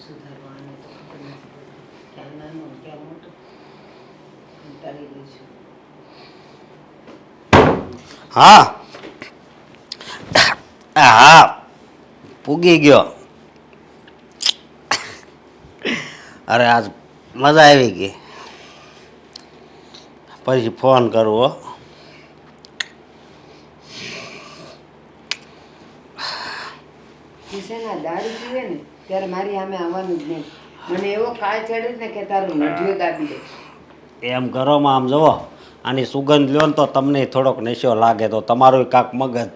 સુધારવાનું તો ખબર નથી પડતી. ક્યાં નાનું ક્યાં મોટું? કંટાળી ગઈ છું. હા. હા. પૂગી ગયો. અરે આજ મજા આવી ગઈ. પછી ફોન કરવો. દારૂ પીવે ને? ત્યારે મારી સામે આવવાનું જ નહીં. મને એવો કાળ ચડે ને કે તારું નઢિયું દાબી દે એમ ઘરોમાં આમ જુઓ આની સુગંધ લ્યો ને તો તમને થોડોક નશો લાગે તો તમારું કાંક મગજ.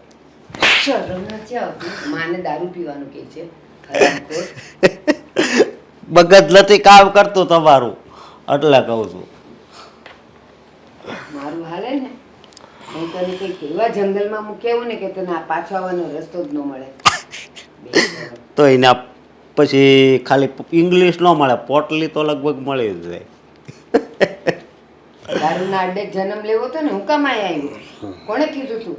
માને દારૂ પીવાનું કે છે. મગજ નથી કામ કરતું તમારું એટલે કહું છું. મારું હાલે ને. હું તને કંઈક એવા જંગલમાં મૂકેવું ને કે તને આ પાછો આવવાનો રસ્તો જ ન મળે. તો એના પછી ખાલી ઇંગ્લિશ ન મળે પોટલી તો લગભગ મળી જ જાય. દારૂના અડ્ડે જન્મ લેવો તો ને હું કામ અહીંયા આવ્યો કોણે કીધું તું?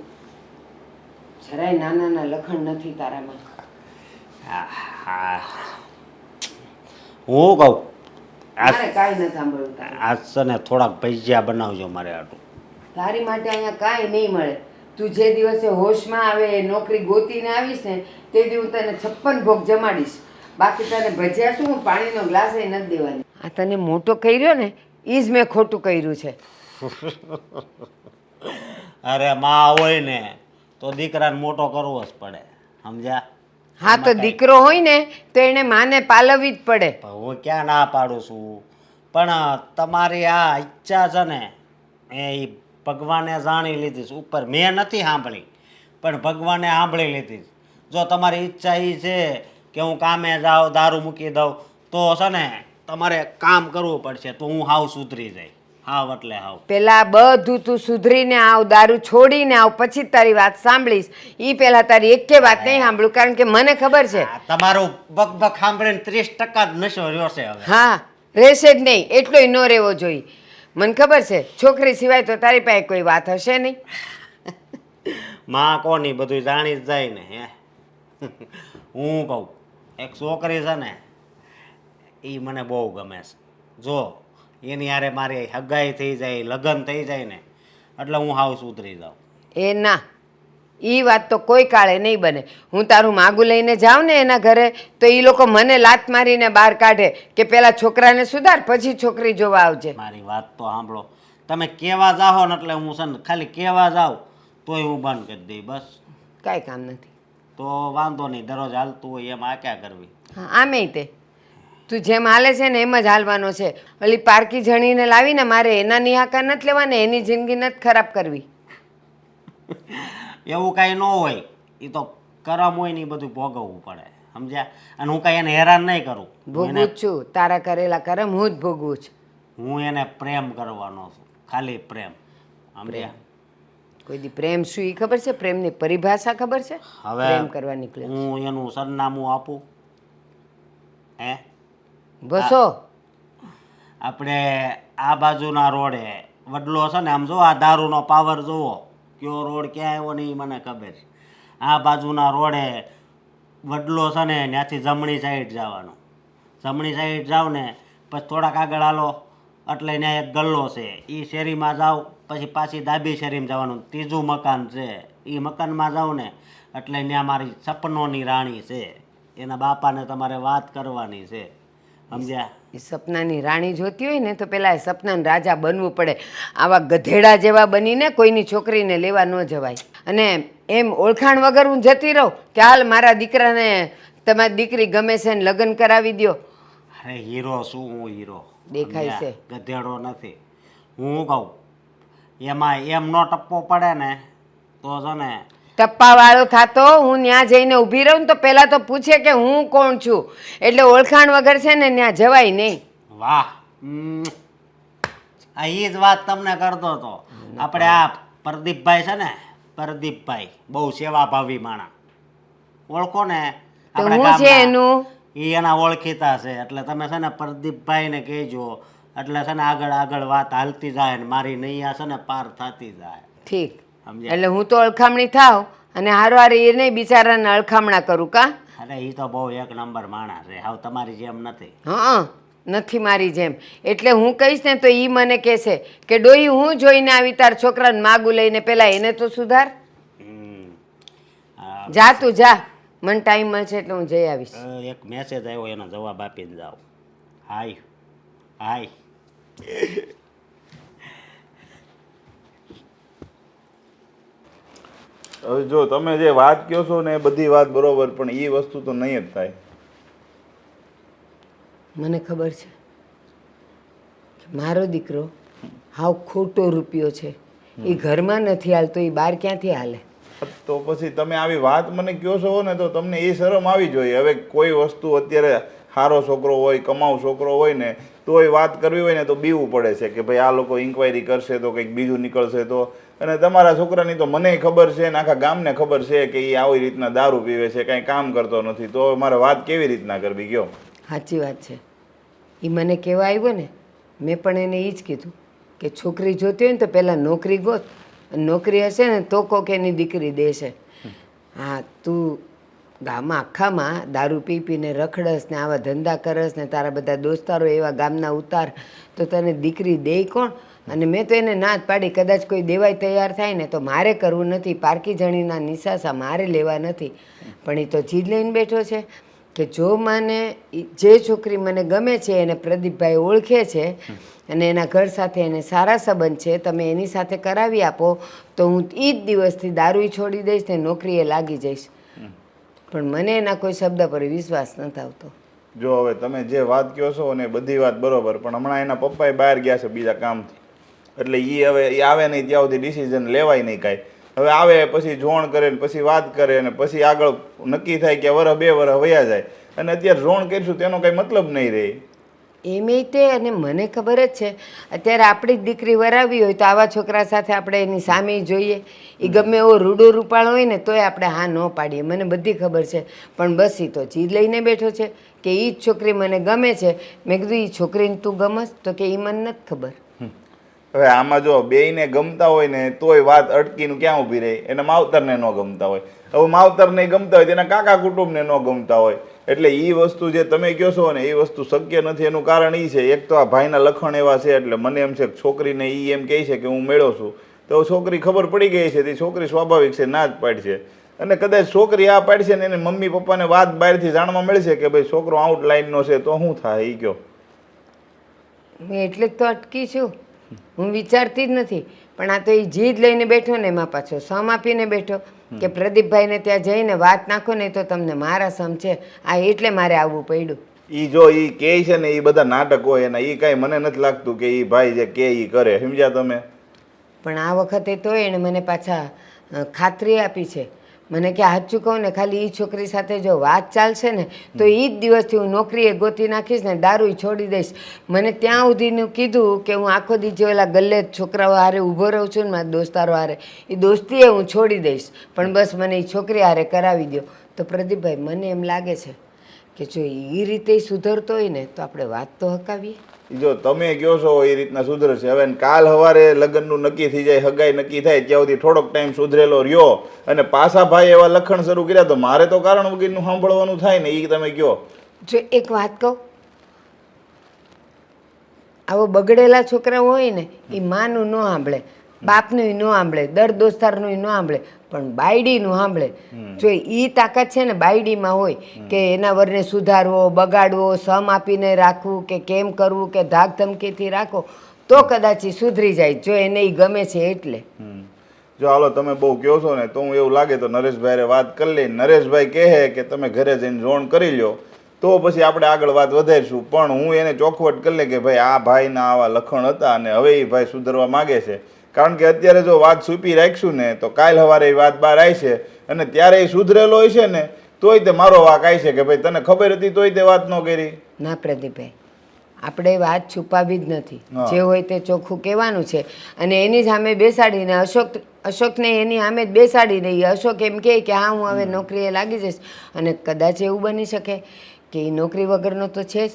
જરાય નાના ના લખણ નથી તારામાં. હા. હું. કહું મારે કાંઈ નથી સાંભળવું આજ છે ને થોડાક ભજીયા બનાવજો મારે આટલું તારી માટે અહીંયા કાંઈ નહીં મળે. તું જે દિવસે હોશમાં આવે નોકરી ગોતીને આવીશ ને તે દિવસ તને છપ્પન ભોગ જમાડીશ. બાકી તને ભજીયા શું? પાણીનો ગ્લાસ એ નથી દેવાની. આ તને મોટો કર્યો ને એ જ મેં ખોટું કર્યું છે. અરે માં હોય ને તો દીકરાને મોટો કરવો જ પડે સમજ્યા? હા તો દીકરો હોય ને તો એને માને પાલવવી જ પડે. પણ હું ક્યાં ના પાડું છું? પણ તમારી આ ઈચ્છા છે ને એ ભગવાને જાણી લીધી છે. ઉપર મેં નથી સાંભળી પણ ભગવાને સાંભળી લીધી જો તમારી ઈચ્છા એ છે કે હું કામે જાઉં દારૂ મૂકી દઉં તો છે ને તમારે કામ કરવું પડશે તો હું હાવ સુધરી જાય. હાવ એટલે હાવ. પેલા બધું તું સુધરીને આવ દારૂ છોડીને આવ પછી તારી વાત સાંભળીશ. ઈ પેલા તારી એકે વાત નહીં સાંભળું કારણ કે મને ખબર છે. આ તમારું બક બક સાંભળીને ત્રીસ ટકા જ નશો રહ્યો છે હવે. હા રહેશે જ નહીં એટલોય ન રહેવો જોઈએ. મને ખબર છે છોકરી સિવાય તો તારી પાસે કોઈ વાત હશે નહીં. માં કોની બધું જાણી જ જાય ને હે. હું કહું એક છોકરી છે ને એ મને બહુ ગમે છે. જો એની હારે મારી હગાઈ થઈ જાય લગ્ન થઈ જાય ને એટલે હું હાવ સુધરી જાઉં. એ ના એ વાત તો કોઈ કાળે નહીં બને. હું તારું માગું લઈને જાઉં ને એના ઘરે તો એ લોકો મને લાત મારીને બહાર કાઢે કે પેલા છોકરાને સુધાર પછી છોકરી જોવા આવજે. મારી વાત તો સાંભળો. તમે કેવા જાઓ ને એટલે હું છે ને ખાલી કેવા જાઉં તોય હું બંધ કરી દઈ બસ. કાંઈ કામ નથી. તો વાંધો નહીં દરરોજ હાલતું હોય એમ આ ક્યાં કરવી? હા આમેય તે. તું જેમ હાલે છે ને એમ જ હાલવાનો છે. ઓલી પારકી જણીને લાવીને મારે એના નિહાકાર નથી લેવાને એની જિંદગી નથી ખરાબ કરવી. એવું કાંઈ ન હોય. એ તો કરમ હોય ને એ બધું ભોગવવું પડે સમજ્યા? અને હું કાંઈ એને હેરાન નહીં કરું. ભોગવું જ છું. તારા કરેલા કરમ હું જ ભોગવું છું. હું એને પ્રેમ કરવાનો છું. ખાલી પ્રેમ. સમજ્યા? કોઈ દી પ્રેમ શું એ ખબર છે? પ્રેમની પરિભાષા ખબર છે? હવે પ્રેમ કરવા નીકળે હું એનું સરનામું આપું. હે? બસો આપણે આ બાજુના રોડે વડલો છે ને આમ જો આ દારૂનો પાવર જુઓ કયો રોડ ક્યાં આવ્યો ને એ મને ખબર છે. આ બાજુના રોડે વડલો છે ને ત્યાંથી જમણી સાઈડ જવાનું. જમણી સાઈડ જાવ ને પછી થોડાક આગળ હાલો એટલે ત્યાં એક ગલ્લો છે. એ શેરીમાં જાવ પછી પાછી દાબી શેરીમાં જવાનું. ત્રીજું મકાન છે. એ મકાનમાં જાઉં ને એટલે ત્યાં મારી સપનોની રાણી છે. એના બાપાને તમારે વાત કરવાની છે. સમજ્યા? એ સપનાની રાણી જોતી હોય ને તો પેલા એ સપનાને રાજા બનવું પડે. આવા ગધેડા જેવા બનીને કોઈની છોકરીને લેવા ન જવાય. અને એમ ઓળખાણ વગર હું જતી રહું કે હાલ મારા દીકરાને તમારી દીકરી ગમે છે ને લગ્ન કરાવી દ્યો. અરે હીરો શું હું હીરો? દેખાય છે. ગધેડો નથી. હું કહું એમાં એમનો ટપ્પો પડે ને તો છે ને. ટપ્પા વાળો થતો હું ત્યાં જઈને ઊભી રહું તો પહેલા તો પૂછે કે હું કોણ છું? એટલે ઓળખાણ વગર છે ને ત્યાં જવાય નહીં. વાહ આ એ જ વાત તમને કરતો હતો. આપણે આ પ્રદીપભાઈ છે ને પ્રદીપભાઈ બહુ સેવાભાવી માણા ઓળખો ને તો હું છે એનું? એ એના ઓળખીતા છે. એટલે તમે છે ને પ્રદીપભાઈને કહેજો. એટલે છે ને આગળ આગળ વાત હાલતી જાય ને મારી નૈયા છે ને પાર થતી જાય. ઠીક. સમજ્યા? એટલે હું તો અળખામણી થાવ અને હારો હારે એ નહીં બિચારાને અળખામણા કરું કા? અરે એ તો બહુ એક નંબર માણસ છે. હાવ તમારી જેમ નથી. હા નથી મારી જેમ. એટલે હું કહીશ ને તો એ મને કહેશે કે ડોહી હું જોઈને આવી તાર છોકરાને માગું લઈને પેલા એને તો સુધાર. હમ. આ, જા તું જા. મને ટાઈમ મળશે એટલે હું જઈ આવીશ. અ, એક મેસેજ આવ્યો એનો જવાબ આપીને જાઓ. હાય હાય હવે જો તમે જે વાત કહો છો ને એ બધી વાત બરોબર પણ એ વસ્તુ તો નહીં જ થાય. મને ખબર છે કે મારો દીકરો હાવ ખોટો રૂપિયો છે. એ ઘરમાં નથી હાલતો એ બહાર ક્યાંથી હાલે? તો પછી તમે આવી વાત મને કહો છો ને તો તમને એ શરમ આવી જોઈએ હવે કોઈ વસ્તુ અત્યારે સારો છોકરો હોય કમાવ છોકરો હોય ને તો એ વાત કરવી હોય ને તો બીવું પડે છે કે ભાઈ આ લોકો ઇન્ક્વાયરી કરશે તો કંઈક બીજું નીકળશે તો. અને તમારા છોકરાની તો મને ખબર છે ને આખા ગામને ખબર છે કે એ આવી રીતના દારૂ પીવે છે કાંઈ કામ કરતો નથી. તો મારે વાત કેવી રીતના કરવી ગયો સાચી વાત છે. એ મને કહેવા આવ્યો ને મેં પણ એને એ જ કીધું કે છોકરી જોતી હોય ને તો પહેલાં નોકરી ગોત નોકરી હશે ને તો કોક એની દીકરી દેશે. હા તું ગામમાં આખામાં દારૂ પી પીને રખડસ ને આવા ધંધા કરસ ને તારા બધા દોસ્તારો એવા ગામના ઉતાર, તો તને દીકરી દે કોણ? અને મેં તો એને ના જ પાડી, કદાચ કોઈ દેવાય તૈયાર થાય ને તો મારે કરવું નથી પારકી જણીના નિશાસા મારે લેવા નથી. પણ એ તો જીદ લઈને બેઠો છે કે જો મને જે છોકરી મને ગમે છે એને પ્રદીપભાઈ ઓળખે છે અને એના ઘર સાથે એને સારા સંબંધ છે, તમે એની સાથે કરાવી આપો, તો હું એ જ દિવસથી દારૂ છોડી દઈશ ને નોકરીએ લાગી જઈશ. પણ મને એના કોઈ શબ્દ પર વિશ્વાસ નથી આવતો. જો હવે તમે જે વાત કહો છો ને બધી વાત બરોબર, પણ હમણાં એના પપ્પાએ બહાર ગયા છે બીજા કામથી. એટલે એ હવે એ આવે નહીં ત્યાં સુધી ડિસિઝન લેવાય નહીં કાંઈ. હવે આવે પછી જોણ કરે ને પછી વાત કરે ને પછી આગળ નક્કી થાય કે વરસ બે વરહ વયા જાય. અને અત્યારે જોણ કરીશું તેનો કાંઈ મતલબ નહીં રહે. એમે તે અને મને ખબર જ છે. અત્યારે આપણી જ દીકરી વરાવી હોય તો આવા છોકરા સાથે આપણે એની સામે જોઈએ. એ ગમે એવો રૂડો રૂપાળો હોય ને તોય આપણે હા ન પાડીએ. મને બધી ખબર છે. પણ બસ એ તો જીદ લઈને બેઠો છે કે એ જ છોકરી મને ગમે છે. મેં કીધું એ છોકરીને તું ગમસ તો કે એ મને નથી ખબર. હવે આમાં જો બેયને ગમતા હોય ને, તોય વાત અટકીને ક્યાં ઊભી રહે? એને માવતરને ન ગમતા હોય. હવે માવતરને ગમતા હોય, તેના કાકા કુટુંબને ન ગમતા હોય. એટલે એ વસ્તુ જે તમે કહો છો ને એ વસ્તુ શક્ય નથી. એનું કારણ એ છે, એક તો આ ભાઈના લખણ એવા છે, એટલે મને એમ છે કે છોકરીને એ એમ કહે છે કે હું મેળો છું. તો છોકરી ખબર પડી ગઈ છે, તે છોકરી સ્વાભાવિક છે, ના જ પાડશે. અને કદાચ છોકરી આ પાડશે ને, એને મમ્મી પપ્પાને વાત બહારથી જાણવા મળશે કે ભાઈ, છોકરો આઉટલાઈનનો છે, તો શું થાય એ કહો એટલે જ તો અટકી છું. હું વિચારતી જ નથી. પણ આ તો એ જીદ લઈને બેઠો ને એમાં પાછો સમ આપીને બેઠો કે પ્રદીપભાઈને ત્યાં જઈને વાત નાખો ને તો તમને મારા સમ છે. આ એટલે મારે આવવું પડ્યું. ઈ જો ઈ કે છે ને ઈ બધા નાટકો હોય એના ઈ કાંઈ મને નથી લાગતું કે ઈ ભાઈ જે કે ઈ કરે. સમજ્યા તમે? પણ આ વખતે તો એણે મને પાછા ખાતરી આપી છે. મને કે હાચું કહું ને, ખાલી એ છોકરી સાથે જો વાત ચાલશે ને, તો એ જ દિવસથી હું નોકરીએ ગોતી નાખીશ ને દારૂ છોડી દઈશ. મને ત્યાં સુધીનું કીધું કે હું આખો દી જે ઓલા ગલ્લે છોકરાઓ હારે ઊભો રહું છું ને, મારા દોસ્તારો હારે એ દોસ્તીએ હું છોડી દઈશ. પણ બસ મને એ છોકરી હારે કરાવી દો તો પ્રદીપભાઈ, મને એમ લાગે છે કે જો એ રીતે સુધરતો હોય ને, તો આપણે વાત તો હકાવીએ. જો તમે કહો છો એ રીતના સુધરશે હવે કાલ સવારે લગ્નનું નક્કી થઈ જાય, હગાઈ નક્કી થાય, ત્યાં સુધી થોડોક ટાઈમ સુધરેલો રહ્યો અને પાછા ભાઈ એવા લખણ શરૂ કર્યા તો મારે તો કારણ વગરનું સાંભળવાનું થાય ને એ તમે કહો જો એક વાત કહું, આવો બગડેલા છોકરા હોય ને એ માનું ન સાંભળે બાપનું ન સાંભળે, દર દોસ્તારનું ન સાંભળે. પણ બાયડીનું સાંભળે. જો એ તાકાત છે ને બાયડીમાં હોય કે એના વરને સુધારવો બગાડવો સમ આપીને રાખવું કે કેમ કરવું કે ધાક ધમકીથી રાખો તો કદાચ એ સુધરી જાય. જો એને એ ગમે છે એટલે. જો હાલો તમે બહુ કહો છો ને તો હું એવું લાગે તો નરેશભાઈ વાત કરી લઈ. નરેશભાઈ કહે કે તમે ઘરે જઈને જોણ કરી લ્યો તો પછી આપણે આગળ વાત વધારીશું. પણ હું એને ચોખવટ કરી લે કે ભાઈ આ ભાઈના આવા લખણ હતા અને હવે એ ભાઈ સુધરવા માગે છે. કારણ કે અત્યારે જો વાત સૂપી રાખશું ને તો કાલ સવારે એ વાત બહાર આવી છે અને ત્યારે એ સુધરેલો હોય છે ને તોય તે મારો વાક આવી છે કે ભાઈ તને ખબર હતી તોય તે વાત ન કરી. ના પ્રદીપભાઈ આપણે વાત છુપાવી જ નથી. જે હોય તે ચોખ્ખું કહેવાનું છે. અને એની સામે બેસાડીને અશોક અશોકને એની સામે જ બેસાડીને એ અશોક એમ કહે કે હા હું હવે નોકરીએ લાગી જઈશ. અને કદાચ એવું બની શકે. કે એ નોકરી વગરનો તો છે જ.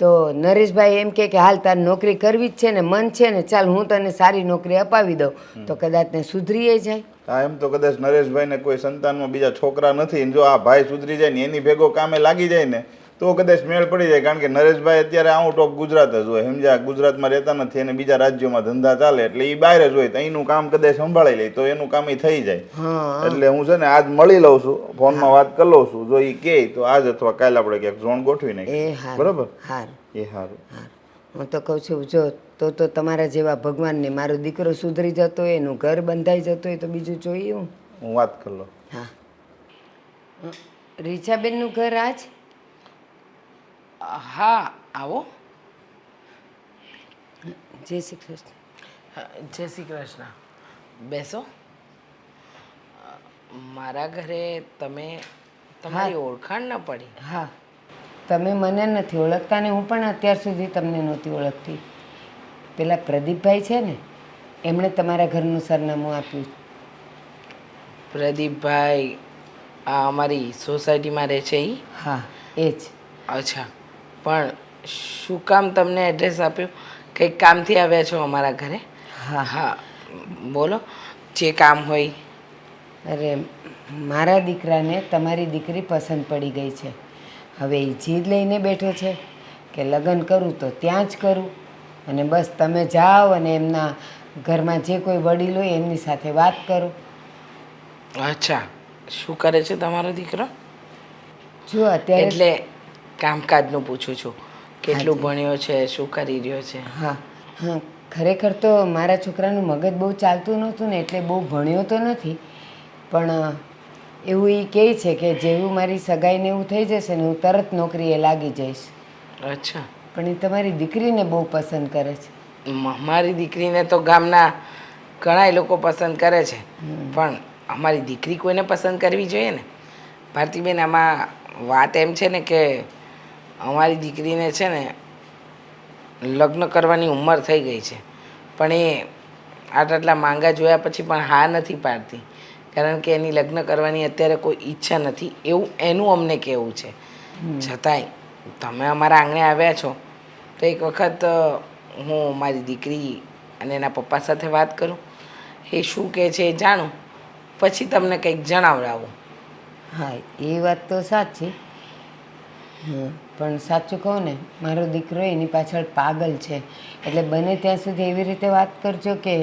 તો નરેશભાઈ એમ કે હાલ તારે નોકરી કરવી જ છે ને મન છે ને ચાલ હું તને સારી નોકરી અપાવી દઉં. તો કદાચ ને સુધરીએ જાય. હા એમ તો કદાચ નરેશભાઈને કોઈ સંતાનમાં બીજા છોકરા નથી જો આ ભાઈ સુધરી જાય ને એની ભેગો કામે લાગી જાય ને તો કદાચ મેળ પડી જાય કારણ કે નરેશભાઈ અત્યારે આઉટ ઓફ ગુજરાત જ હોય. સમજ્યા? ગુજરાતમાં રહેતા નથી અને બીજા રાજ્યોમાં ધંધા ચાલે એટલે એ બહાર જ હોય. તો અહીંનું કામ કદાચ સંભાળી લે. તો એનું કામ એ થઈ જાય. હા એટલે હું છે ને આજ મળી લઉં છું. ફોનમાં વાત કરી લઉં છું. જો એ કહે તો આજ અથવા કાલે આપણે ક્યાંક ઝોન ગોઠવી નાખીએ. બરાબર? એ સારું હું તો કહું છું જો તો તો તમારા જેવા ભગવાનને મારો દીકરો સુધરી જતો હોય એનું ઘર બંધાઈ જતો હોય તો બીજું જોઈએ હું વાત કરી લઉં. હા. રીછાબેનનું ઘર આજ? હા આવો. જય શ્રી કૃષ્ણ. જય શ્રી કૃષ્ણ. બેસો. મારા ઘરે તમે તમારી ઓળખાણ ન પડી. હા. તમે મને નથી ઓળખતા ને હું પણ અત્યાર સુધી તમને નહોતી ઓળખતી. પેલા પ્રદીપભાઈ છે ને એમણે તમારા ઘરનું સરનામું આપ્યું. પ્રદીપભાઈ આ અમારી સોસાયટીમાં રહે છે એ હા એ જ. અચ્છા. પણ શું કામ તમને એડ્રેસ આપ્યું? કંઈક કામથી આવ્યા છો અમારા ઘરે? હા. હા બોલો જે કામ હોય. અરે મારા દીકરાને તમારી દીકરી પસંદ પડી ગઈ છે. હવે એ જીદ લઈને બેઠો છે કે લગ્ન કરું તો ત્યાં જ કરું. અને બસ તમે જાઓ અને એમના ઘરમાં જે કોઈ વડીલ હોય એમની સાથે વાત કરો. અચ્છા. શું કરે છે તમારો દીકરો? જો અત્યારે એટલે કામકાજનું પૂછું છું. કેટલું ભણ્યો છે શું કરી રહ્યો છે? હા હા. ખરેખર તો મારા છોકરાનું મગજ બહુ ચાલતું નહોતું ને એટલે બહુ ભણ્યો તો નથી. પણ એવું એ કહે છે કે જેવું મારી સગાઈને એવું થઈ જશે ને હું તરત નોકરીએ લાગી જઈશ. અચ્છા. પણ એ તમારી દીકરીને બહુ પસંદ કરે છે. મારી દીકરીને તો ગામના ઘણાય લોકો પસંદ કરે છે. પણ અમારી દીકરી કોઈને પસંદ કરવી જોઈએ ને? ભારતીબેન આમાં વાત એમ છે ને કે અમારી દીકરીને છે ને લગ્ન કરવાની ઉંમર થઈ ગઈ છે. પણ એ આટલા આટલા માંગા જોયા પછી પણ હા નથી પાડતી. કારણ કે એની લગ્ન કરવાની અત્યારે કોઈ ઈચ્છા નથી એવું એનું અમને કહેવું છે. છતાંય તમે અમારા આંગણે આવ્યા છો તો એક વખત હું મારી દીકરી અને એના પપ્પા સાથે વાત કરું. એ શું કહે છે એ જાણું. પછી તમને કંઈક જણાવડાવું. હા એ વાત તો સાચી. હમ, પણ સાચું કહું ને મારો દીકરો એની પાછળ પાગલ છે. એટલે બને ત્યાં સુધી એવી રીતે વાત કરજો કે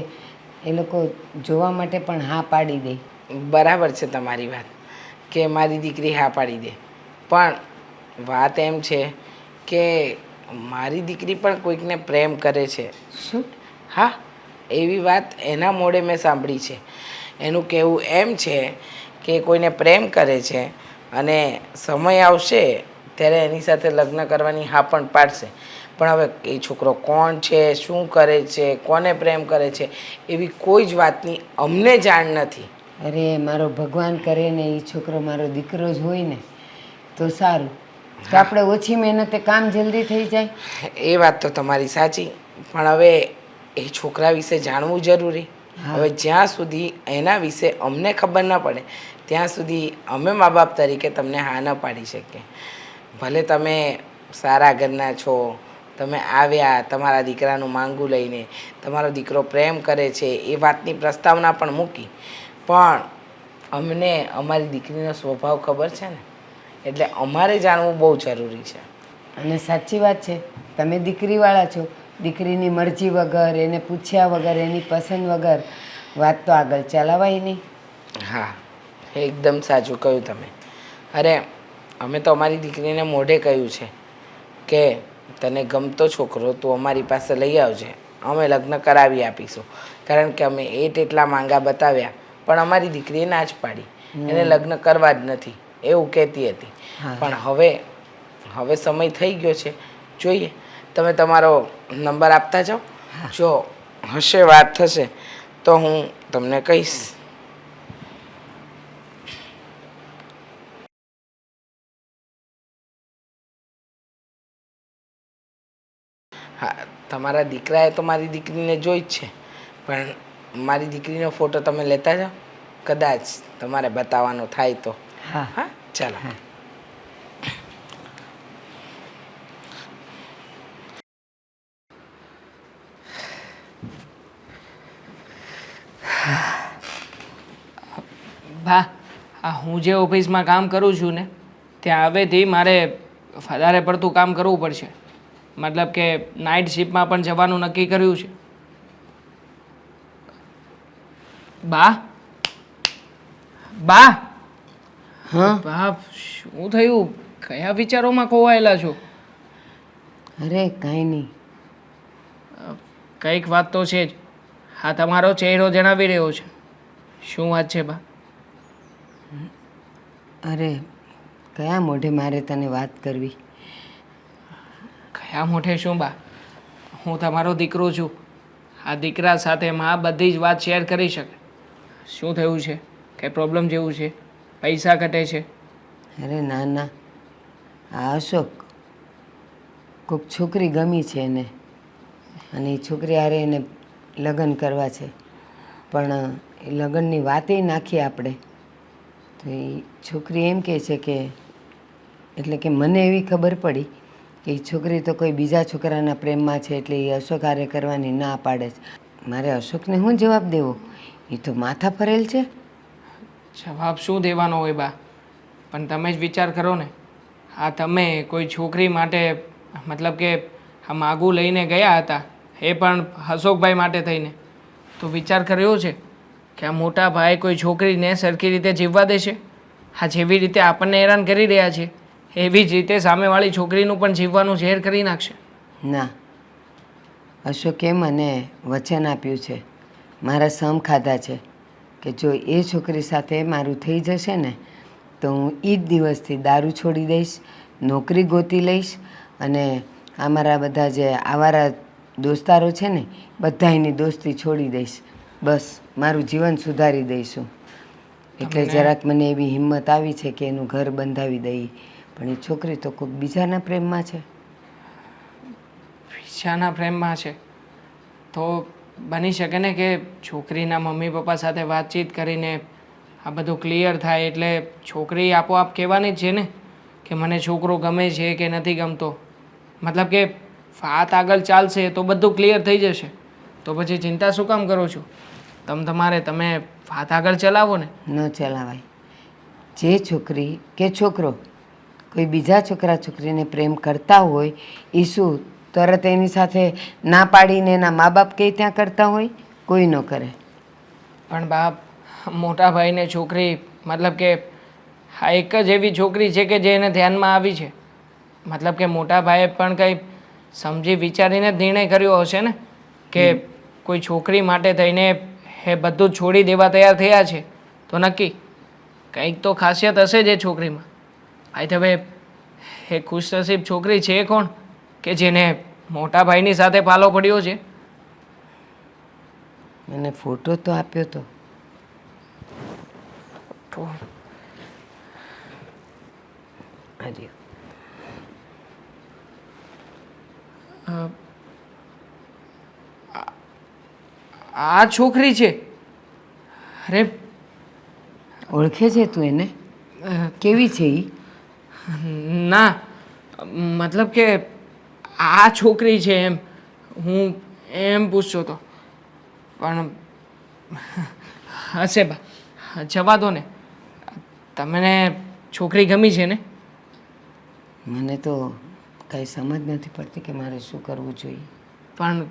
એ લોકો જોવા માટે પણ હા પાડી દે. બરાબર છે તમારી વાત કે મારી દીકરી હા પાડી દે. પણ વાત એમ છે કે મારી દીકરી પણ કોઈકને પ્રેમ કરે છે. શું? હા એવી વાત એના મોડે મેં સાંભળી છે. એનું કહેવું એમ છે કે કોઈને પ્રેમ કરે છે અને સમય આવશે ત્યારે એની સાથે લગ્ન કરવાની હા પણ પાડશે. પણ હવે એ છોકરો કોણ છે શું કરે છે કોને પ્રેમ કરે છે એવી કોઈ જ વાતની અમને જાણ નથી. અરે મારો ભગવાન કરે ને એ છોકરો મારો દીકરો જ હોય ને તો સારું. તો આપણે ઓછી મહેનતે કામ જલ્દી થઈ જાય. એ વાત તો તમારી સાચી પણ હવે એ છોકરા વિશે જાણવું જરૂરી. હવે જ્યાં સુધી એના વિશે અમને ખબર ન પડે ત્યાં સુધી અમે મા બાપ તરીકે તમને હા ન પાડી શકીએ. ભલે તમે સારા ઘરના છો તમે આવ્યા તમારા દીકરાનું માંગું લઈને તમારો દીકરો પ્રેમ કરે છે એ વાતની પ્રસ્તાવના પણ મૂકી. પણ અમને અમારી દીકરીનો સ્વભાવ ખબર છે ને? એટલે અમારે જાણવું બહુ જરૂરી છે. અને સાચી વાત છે તમે દીકરીવાળા છો દીકરીની મરજી વગર એને પૂછ્યા વગર એની પસંદ વગર વાત તો આગળ ચલાવાય નહીં. હા એકદમ સાચું કહ્યું તમે. અરે અમે તો અમારી દીકરીને મોઢે કહ્યું છે કે તને ગમતો છોકરો તું અમારી પાસે લઈ આવજે. અમે લગ્ન કરાવી આપીશું. કારણ કે અમે એટ એટલા માંગા બતાવ્યા પણ અમારી દીકરીએ ના જ પાડી. એને લગ્ન કરવા જ નથી એવું કહેતી હતી. પણ હવે હવે સમય થઈ ગયો છે. જોઈએ તમે તમારો નંબર આપતા જાઓ. જો હશે વાત થશે તો હું તમને કહીશ. તમારા દીકરાએ તો મારી દીકરીને જોઈ જ છે. પણ મારી દીકરીનો ફોટો તમે લેતા જાઓ. કદાચ તમારે બતાવવાનો થાય તો. હા. ચાલો. ભા આ હું જે ઓફિસમાં કામ કરું છું ને ત્યાં હવેથી મારે વધારે પડતું કામ કરવું પડશે. મતલબ કે નાઇટ શિફ્ટમાં પણ જવાનું નક્કી કર્યું છે. બા? બા? હા? બા શું થયું? કયા વિચારોમાં ખોવાયેલા છો? અરે કાંઈ નહીં. કંઈક વાત તો છે જ. હા તમારો ચહેરો જણાવી રહ્યો છે. શું વાત છે બા? અરે કયા મોઢે મારે તને વાત કરવી? કયા મોઢે શું બા? હું તમારો દીકરો છું. આ દીકરા સાથે મા બધી જ વાત શેર કરી શકે. શું થયું છે? કંઈ પ્રોબ્લેમ જેવું છે? પૈસા ઘટે છે? અરે ના ના. આ અશોક કોઈક છોકરી ગમી છે એને. અને એ છોકરી હારે એને લગ્ન કરવા છે. પણ એ લગ્નની વાતે નાખી આપણે. તો એ છોકરી એમ કહે છે કે, એટલે કે મને એવી ખબર પડી કે એ છોકરી તો કોઈ બીજા છોકરાના પ્રેમમાં છે એટલે એ અશોક હારે કરવાની ના પાડે છે. મારે અશોકને શું જવાબ દેવો? એ તો માથા ફરેલ છે. જવાબ શું દેવાનો હોય બા? પણ તમે જ વિચાર કરો ને. આ તમે કોઈ છોકરી માટે, મતલબ કે આ માગું લઈને ગયા હતા, એ પણ અશોકભાઈ માટે થઈને. તો વિચાર કર્યો છે કે આ મોટા ભાઈ કોઈ છોકરીને સરખી રીતે જીવવા દેશે? આ જેવી રીતે આપણને હેરાન કરી રહ્યા છે. એવી જ રીતે સામેવાળી છોકરીનું પણ જીવવાનું ઝેર કરી નાખશે. ના અશોકે મને વચન આપ્યું છે. મારા સમ ખાધા છે કે જો એ છોકરી સાથે મારું થઈ જશે ને તો હું એ જ દિવસથી દારૂ છોડી દઈશ નોકરી ગોતી લઈશ અને અમારા બધા જે આવારા દોસ્તારો છે ને બધાયની દોસ્તી છોડી દઈશ. બસ મારું જીવન સુધારી દઈશું. એટલે જરાક મને એવી હિંમત આવી છે કે એનું ઘર બંધાવી દઈ. પણ એ છોકરી તો કોઈક બીજાના પ્રેમમાં છે. બીજાના પ્રેમમાં છે. તો બની શકે ને કે છોકરીના મમ્મી પપ્પા સાથે વાતચીત કરીને આ બધું ક્લિયર થાય એટલે છોકરી આપોઆપ કહેવાની જ છે ને કે મને છોકરો ગમે છે કે નથી ગમતો. મતલબ કે વાત આગળ ચાલશે તો બધું ક્લિયર થઈ જશે. તો પછી ચિંતા શું કામ કરો છો? તમ તમારે તમે વાત આગળ ચલાવો ને. ન ચલાવાય. જે છોકરી કે છોકરો કોઈ બીજા છોકરા છોકરીને પ્રેમ કરતા હોય એ શું તરત એની સાથે ના પાડીને એના મા બાપ કંઈ ત્યાં કરતા હોય? કોઈ ન કરે. પણ બાપ મોટા ભાઈને છોકરી મતલબ કે આ એક જ એવી છોકરી છે કે જે એને ધ્યાનમાં આવી છે. મતલબ કે મોટા ભાઈએ પણ કંઈ સમજી વિચારીને જ નિર્ણય કર્યો હશે ને? કે કોઈ છોકરી માટે થઈને એ બધું છોડી દેવા તૈયાર થયા છે તો નક્કી? કંઈક તો ખાસિયત હશે જ એ છોકરીમાં. ભાઈ હવે એ ખુશનસીબ છોકરી છે કોણ? કે જેને મોટા ભાઈની સાથે પાલો પડ્યો છે? મને ફોટો તો આપ્યો તો. આ છોકરી છે. અરે. ઓળખે છે તું એને? કેવી છે એ ના મતલબ કે આ છોકરી છે એમ. હું એમ પૂછતો હતો. પણ હશે બા જવા દો ને. તમને છોકરી ગમી છે ને? મને તો કંઈ સમજ નથી પડતી કે મારે શું કરવું જોઈએ. પણ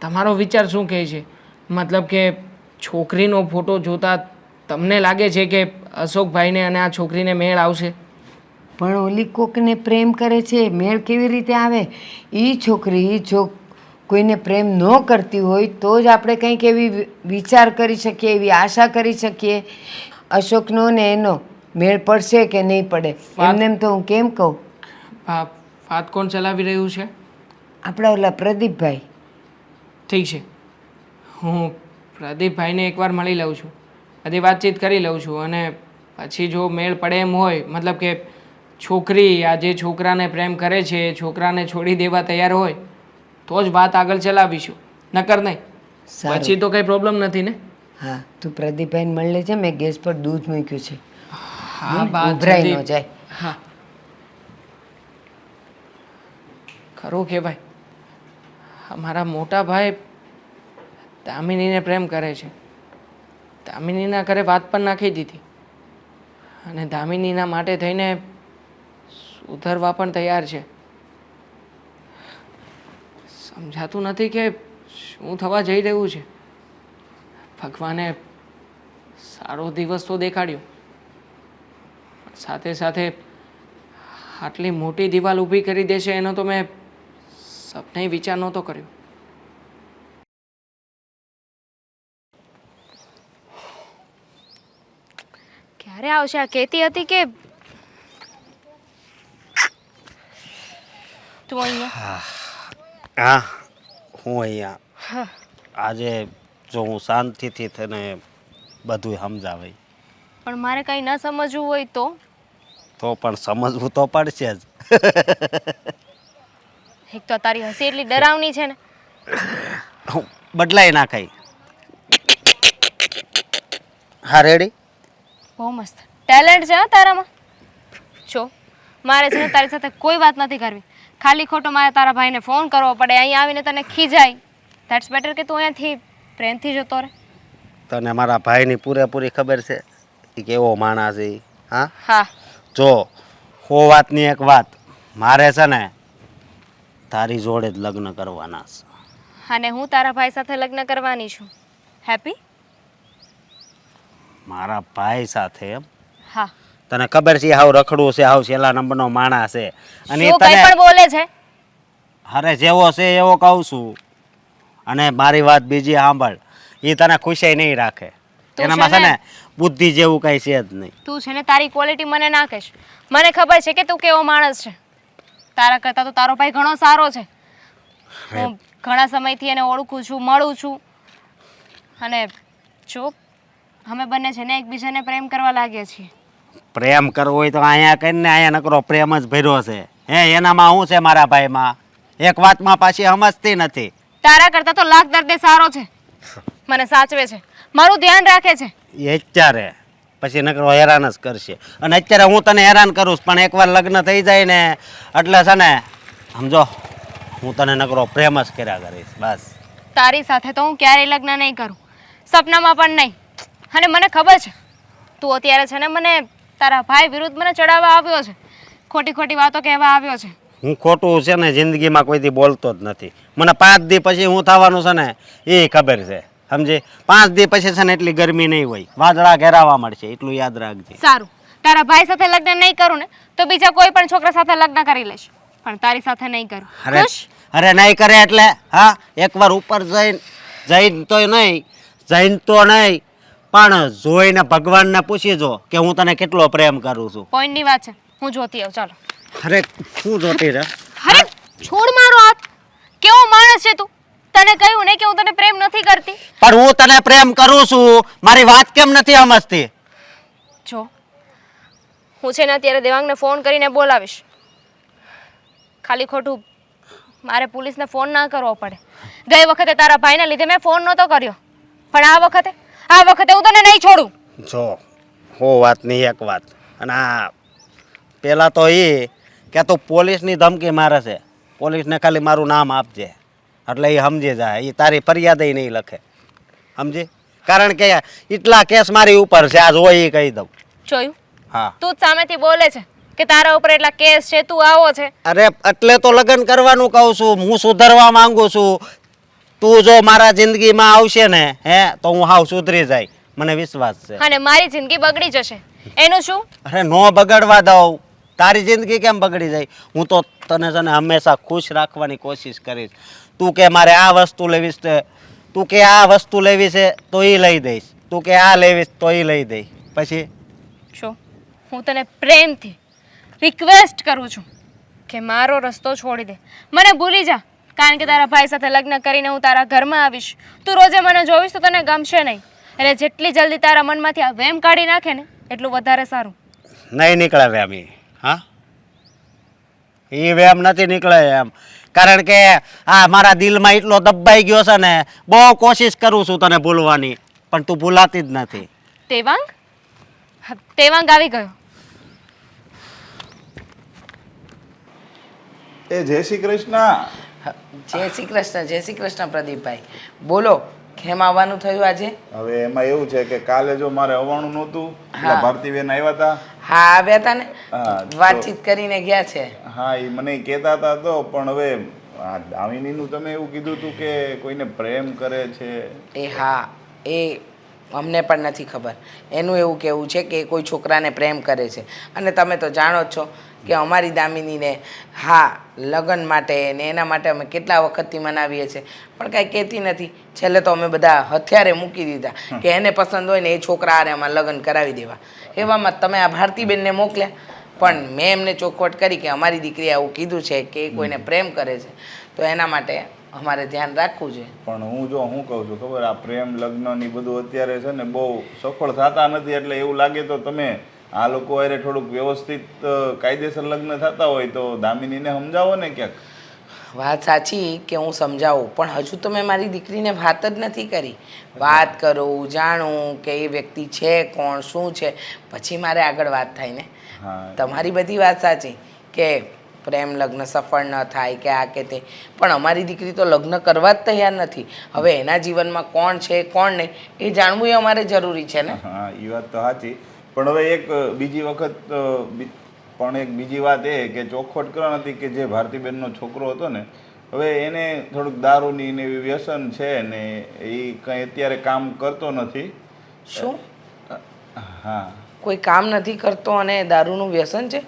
તમારો વિચાર શું કહે છે? મતલબ કે છોકરીનો ફોટો જોતા તમને લાગે છે કે અશોકભાઈને અને આ છોકરીને મેળ આવશે? પણ ઓલી કોકને પ્રેમ કરે છે મેળ કેવી રીતે આવે? એ છોકરી જો કોઈને પ્રેમ ન કરતી હોય તો જ આપણે કંઈક એવી વિચાર કરી શકીએ એવી આશા કરી શકીએ. અશોકનો ને એનો મેળ પડશે કે નહીં પડે? એમને એમ તો હું કેમ કહું? વાત કોણ ચલાવી રહ્યું છે? આપણા ઓલા પ્રદીપભાઈ. ઠીક છે. હું પ્રદીપભાઈને એકવાર મળી લઉં છું. બધી વાતચીત કરી લઉં છું અને પછી જો મેળ પડે એમ હોય મતલબ કે છોકરી આ જે છોકરાને પ્રેમ કરે છે એ છોકરાને છોડી દેવા તૈયાર હોય તો જ વાત આગળ ચલાવીશું. નકર નહીં. પછી તો કંઈ પ્રોબ્લેમ નથી ને? હા તું પ્રદીપભાઈને મળી લેજે મેં ગેસ પર દૂધ મૂક્યું છે. હા ઉભરાઈ ન જાય. હા. ખરું કહેવાય અમારા મોટા ભાઈ દામિનીને પ્રેમ કરે છે. દામિનીના ઘરે વાત પણ નાખી દીધી. અને દામિનીના માટે થઈને સુધરવા પણ તૈયાર છે. સમજાતું નથી કે શું થવા જઈ રહ્યું છે. ભગવાને સારો દિવસ તો દેખાડ્યો. સાથે સાથે આટલી મોટી દિવાલ ઊભી કરી દેશે એનો તો મેં સપને વિચાર નહોતો કર્યો. ક્યારે આવશે? આ કહેતી હતી કે તું અહીંયા? હા. હું અહીંયા. આજે જો હું શાંતિથી તને બધું સમજાવે. પણ મારે કંઈ ન સમજવું હોય તો? તો પણ સમજવું તો પડશે જ. એક તો તારી હસી એટલી ડરાવની છે ને. હું ના નાખાય હા રેડી બહુ મસ્ત. ટેલેન્ટ છે હા તારામાં. જો મારે છે ને તારી સાથે કોઈ વાત નથી કરવી. ખાલી ખોટો મારે તારા ભાઈને ફોન કરવો પડે અહીં આવીને તને ખીજાય. ધેટ્સ બેટર કે તું અહીંયાથી પ્રેમથી જતો રહે. તને મારા ભાઈની પૂરેપૂરી ખબર છે? એ કેવો માણસ છે હા? હા. જો હો વાતની એક વાત મારે છે ને તારી જોડે જ લગ્ન કરવાના છે. અને હું તારા ભાઈ સાથે લગ્ન કરવાની છું. હેપી મારા ભાઈ સાથે એમ? હા. તને ખબર છે હાવ રખડું છે હાવ છેલ્લા નંબરનો માણા છે. અને ઈ કઈ તને પણ બોલે છે? અરે જેવો છે એવો કહું છું. અને મારી વાત બીજી સાંભળ. એ તને ખુશાઈ નહીં રાખે. તું એનામાં છે છે ને- ને બુદ્ધિ જેવું કઈ છે જ નહીં. તું છે ને તારી ક્વોલિટી મને ના કહેશ. મને ખબર છે કે તું કેવો માણસ છે. તારા કરતાં તો તારો ભાઈ ઘણો સારો છે. હું ઘણા સમયથી એને ઓળખું છું મળું છું. અને જો અમે બંને છે ને એકબીજાને પ્રેમ કરવા લાગ્યા છીએ. પ્રેમ કરવો હોય તો અહીંયા કરીને અહીંયા નકરો પ્રેમ જ ભર્યો છે. હે એનામાં શું છે મારા ભાઈમાં? એક વાતમાં પાછી સમજતી નથી. તારા કરતા તો લાખ દર્દે સારો છે. મને સાચવે છે. મારું ધ્યાન રાખે છે. એ અત્યારે. પછી નકરો હેરાન જ કરશે. અને અત્યારે હું તને હેરાન કરું છું, પણ એકવાર લગ્ન થઈ જાય ને એટલે છે ને સમજો હું તને નકરો પ્રેમ જ કર્યા કરીશ બસ. તારી સાથે તો હું ક્યારેય લગ્ન નહીં કરું. સપનામાં પણ નહીં. અને મને ખબર છે તું અત્યારે છે ને મને તારા ભાઈ વિરુદ્ધ મને ચડાવવા આવ્યો છે. ખોટી ખોટી વાતો કહેવા આવ્યો છે. હું ખોટું છે ને જિંદગીમાં કોઈથી બોલતો જ નથી. મને પાંચ દી પછી હું થવાનું છે ને એ ખબર છે. સમજે? પાંચ દી પછી છે ને એટલી ગરમી નહીં હોય. વાદળા ઘેરાવા મળશે એટલું યાદ રાખજે. સારું. તારા ભાઈ સાથે લગ્ન નહીં કરું ને તો બીજા કોઈ પણ છોકરા સાથે લગ્ન કરી લઈશ પણ તારી સાથે નહીં કરું. અરે અરે નહીં કરે એટલે હા? એકવાર ઉપર જઈને જઈને તો નહીં જઈને તો નહીં. પણ જોઈને ભગવાનને પૂછી જો કે હું તને કેટલો પ્રેમ કરું છું. પોઈન્ટની વાત છે. હું જોતી આવું ચાલો. અરે શું જોતી રે? અરે છોડ મારો હાથ. કેવો માણસ છે તું? તને કહ્યું ને કે હું તને પ્રેમ નથી કરતી. પણ હું તને પ્રેમ કરું છું. મારી વાત કેમ નથી સમજતી? જો હું છે ને અત્યારે દેવાંગને ફોન કરીને બોલાવીશ. ખાલી ખોટું મારે પોલીસને ફોન ના કરવો પડે. ગઈ વખતે તારા ભાઈને લીધે મેં ફોન નહોતો કર્યો. પણ આ વખતે આ વખતે હું તને નહીં છોડું. જો હો વાત નહીં એક વાત. અને આ પહેલાં તો એ કે તું પોલીસની ધમકી મારે છે. પોલીસને ખાલી મારું નામ આપજે. એટલે એ સમજી જાય. એ તારી ફરિયાદ નહીં લખે. સમજી? કારણ કે એટલા કેસ મારી ઉપર છે. આજ હોય એ કહી દઉં. જોયું? હા. તું સામેથી બોલે છે કે તારા ઉપર એટલા કેસ છે તું આવો છે. અરે એટલે તો લગ્ન કરવાનું કહું છું. હું સુધરવા માંગુ છું. તું જો મારા જિંદગીમાં આવશે ને હે તો હું હાવ સુધરી જાય. મને વિશ્વાસ છે. અને મારી જિંદગી બગડી જશે. એનું શું? અરે નો બગડવા દઉં. તારી જિંદગી કેમ બગડી જાય? હું તો તને છે ને હંમેશા ખુશ રાખવાની કોશિશ કરીશ. તું કે મારે આ વસ્તુ લેવી છે તું કે આ વસ્તુ લેવી છે તો એ લઈ દઈશ. તું કે આ લેવીશ તો એ લઈ દઈશ. પછી? શું? હું તને પ્રેમથી રિક્વેસ્ટ કરું છું કે મારો રસ્તો છોડી દે. મને ભૂલી જા. કારણ કે તારા ભાઈ સાથે લગ્ન કરીને હું તારા ઘરમાં આવીશ. તું રોજે મને જોઈશ તો તને ગમશે નહીં. એટલે જેટલી જલ્દી તારા મનમાંથી આ વેમ કાઢી નાખે ને એટલું વધારે સારું. નહીં નીકળે વેમ હા? એ વેમ નથી નીકળે એમ. કારણ કે આ મારા દિલમાં એટલો દબાઈ ગયો છે ને બહુ કોશિશ કરું છું તને ભૂલવાની પણ તું ભૂલાતી જ નથી. તેવાંગ? હા, તેવાંગ આવી ગયો. એ જય શ્રી કૃષ્ણ. જય શ્રી કૃષ્ણ જય શ્રી કૃષ્ણ પ્રદીપભાઈ. બોલો કેમ આવવાનું થયું આજે? હવે એમાં એવું છે કે કાલે જો મારે આવવાનું નહોતું એટલે ભારતીબેન આવ્યા હતા હા આવ્યા હતા ને? વાતચીત કરીને ગયા છે. હા એ મને કહેતા હતા તો પણ હવે આ દામિનીનું તમે એવું કીધું હતું કે કોઈને પ્રેમ કરે છે. એ હા એ અમને પણ નથી ખબર. એનું એવું કહેવું છે કે કોઈ છોકરાને પ્રેમ કરે છે. અને તમે તો જાણો જ છો કે અમારી દામિનીને હા લગ્ન માટે ને એના માટે અમે કેટલા વખતથી મનાવીએ છીએ. પણ કાંઈ કહેતી નથી. છેલ્લે તો અમે બધા હથિયારે મૂકી દીધા કે એને પસંદ હોય ને એ છોકરા આરે અમારે લગ્ન કરાવી દેવા. એવામાં તમે આ ભારતીબેનને મોકલ્યા. પણ મેં એમને ચોખવટ કરી કે અમારી દીકરીએ આવું કીધું છે કે એ કોઈને પ્રેમ કરે છે. તો એના માટે અમારે ધ્યાન રાખવું છે. પણ હું જો હું કહું છું ખબર? આ પ્રેમ લગ્નની બધું અત્યારે છે ને બહુ સફળ થતા નથી એટલે એવું લાગે તો તમે આ લોકો અરે થોડુંક વ્યવસ્થિત કાયદેસર લગ્ન થતા હોય તો દામિનીને સમજાવો ને ક્યાંક. વાત સાચી કે હું સમજાવું પણ હજુ તો મેં મારી દીકરીને વાત જ નથી કરી. વાત કરું જાણું કે એ વ્યક્તિ છે કોણ શું છે પછી મારે આગળ વાત થાય ને. તમારી બધી વાત સાચી કે પ્રેમ લગ્ન સફળ ન થાય કે આ કે તે. પણ અમારી દીકરી તો લગ્ન કરવા જ તૈયાર નથી. હવે એના જીવનમાં કોણ છે કોણ નહીં એ જાણવું એ અમારે જરૂરી છે ને? હા એ વાત તો સાચી. પણ હવે એક બીજી વખત પણ એક બીજી વાત એ કે ચોખવટ કરવા નથી કે જે ભારતીબેનનો છોકરો હતો ને હવે એને થોડુંક દારૂની ને એવી વ્યસન છે ને એ કંઈ અત્યારે કામ કરતો નથી. શું? હા. કોઈ કામ નથી કરતો અને દારૂનું વ્યસન છે?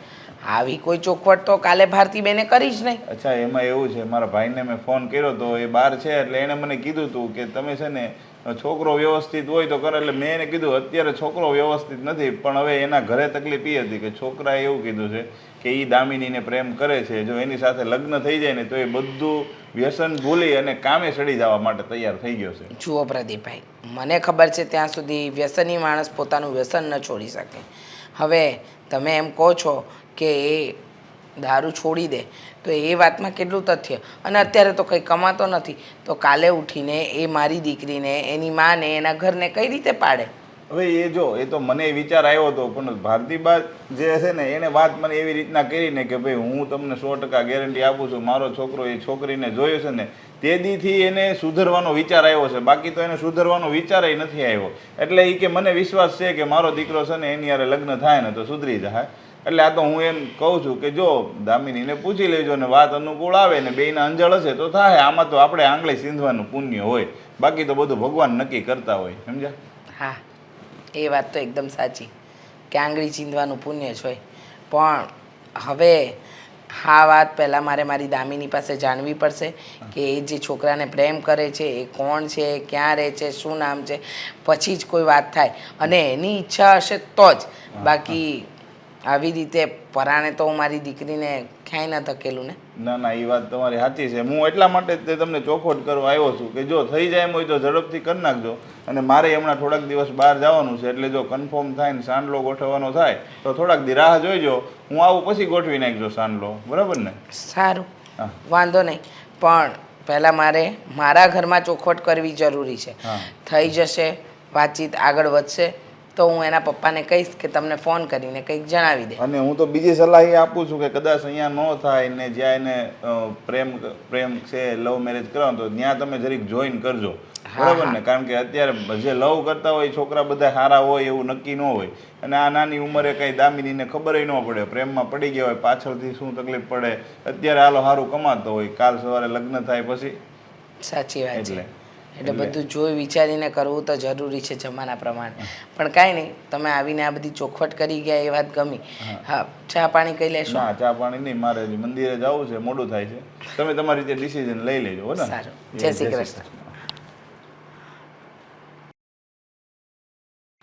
આવી કોઈ ચોખવટ તો કાલે ભારતીબેને કરી જ નહીં. અચ્છા એમાં એવું છે મારા ભાઈને મેં ફોન કર્યો તો એ બહાર છે એટલે એણે મને કીધું હતું કે તમે છે ને છોકરો વ્યવસ્થિત હોય તો કરે એટલે મેં એને કીધું અત્યારે છોકરો વ્યવસ્થિત નથી પણ હવે એના ઘરે તકલીફ એ હતી કે છોકરાએ એવું કીધું છે કે એ દામિનીને પ્રેમ કરે છે જો એની સાથે લગ્ન થઈ જાય ને તો એ બધું વ્યસન ભૂલી અને કામે ચડી જવા માટે તૈયાર થઈ ગયો છે. જુઓ પ્રદીપભાઈ મને ખબર છે ત્યાં સુધી વ્યસની માણસ પોતાનું વ્યસન ન છોડી શકે. હવે તમે એમ કહો છો કે એ દારૂ છોડી દે, તો એ વાતમાં કેટલું તથ્ય? અને અત્યારે તો કંઈ કમાતો નથી, તો કાલે ઉઠીને એ મારી દીકરીને, એની માને, એના ઘરને કઈ રીતે પાડે? હવે એ જો, એ તો મને વિચાર આવ્યો હતો, પણ ભારતીબા જે છે ને, એને વાત મને એવી રીતના કરીને કે ભાઈ, હું તમને સો ટકા ગેરંટી આપું છું, મારો છોકરો એ છોકરીને જોયો છે ને, તે દીથી એને સુધરવાનો વિચાર આવ્યો છે, બાકી તો એને સુધરવાનો વિચાર નથી આવ્યો. એટલે એ કે મને વિશ્વાસ છે કે મારો દીકરો છે ને, એની યારે લગ્ન થાય ને, તો સુધરી જાય. એટલે આ તો હું એમ કહું છું કે જો દામિનીને પૂછી લેજો ને વાત અનુકૂળ આવે ને બેયના અંજળ હશે તો થાય. આમાં તો આપણે આંગળી સીંધવાનું પુણ્ય હોય. બાકી તો બધું ભગવાન નક્કી કરતા હોય. સમજ્યા? હા, એ વાત તો એકદમ સાચી કે આંગળી ચીંધવાનું પુણ્ય હોય. પણ હવે આ વાત પહેલાં મારે મારી દામિની પાસે જાણવી પડશે કે એ જે છોકરાને પ્રેમ કરે છે, એ કોણ છે, ક્યાં રહે છે, શું નામ છે, પછી જ કોઈ વાત થાય. અને એની ઈચ્છા હશે તો જ. બાકી આવી રીતે પરાણે તો હું મારી દીકરીને ક્યાંય ન ધકેલું ને? ના ના એ વાત તમારી સાચી છે. હું એટલા માટે જ તે તમને ચોખવટ કરવા આવ્યો છું કે જો થઈ જાય એમ હોય તો ઝડપથી કરી નાખજો. અને મારે હમણાં થોડાક દિવસ બહાર જવાનું છે એટલે જો કન્ફર્મ થાય ને સાંડલો ગોઠવવાનો થાય તો થોડાક દી રાહ જોઈજો. હું આવું પછી ગોઠવી નાખજો સાંડલો. બરાબર ને? સારું. વાંધો નહીં. પણ પહેલાં મારે મારા ઘરમાં ચોખવટ કરવી જરૂરી છે. થઈ જશે વાતચીત આગળ વધશે. તો હું એના પપ્પાને કહીશ કે તમને ફોન કરીને કંઈક જણાવી દે. અને હું તો બીજી સલાહ એ આપું છું કે કદાચ અહીંયા ન થાય ને જ્યાં એને પ્રેમ પ્રેમ છે લવ મેરેજ કરવાનું તો ત્યાં તમે જરીક જોઈન કરજો. બરાબર ને? કારણ કે અત્યારે જે લવ કરતા હોય છોકરા બધા સારા હોય એવું નક્કી ન હોય. અને આ નાની ઉંમરે કઈ દામિનીને ખબર ન પડે. પ્રેમમાં પડી ગયા હોય પાછળથી શું તકલીફ પડે? અત્યારે હાલો સારું કમાતો હોય. કાલ સવારે લગ્ન થાય પછી. સાચી વાત એટલે. એટલે બધું જોઈ વિચારીને કરવું તો જરૂરી છે જમાના પ્રમાણે. પણ કાંઈ નહીં તમે આવીને આ બધી ચોખવટ કરી ગયા એ વાત ગમી. હા. ચા પાણી કહી લેશો? ના ચા પાણી નહીં મારે મંદિરે જવું છે મોડું થાય છે. તમે તમારી રીતે ડિસિઝન લઈ લેજો હો ને? સારું. જય શ્રી કૃષ્ણ.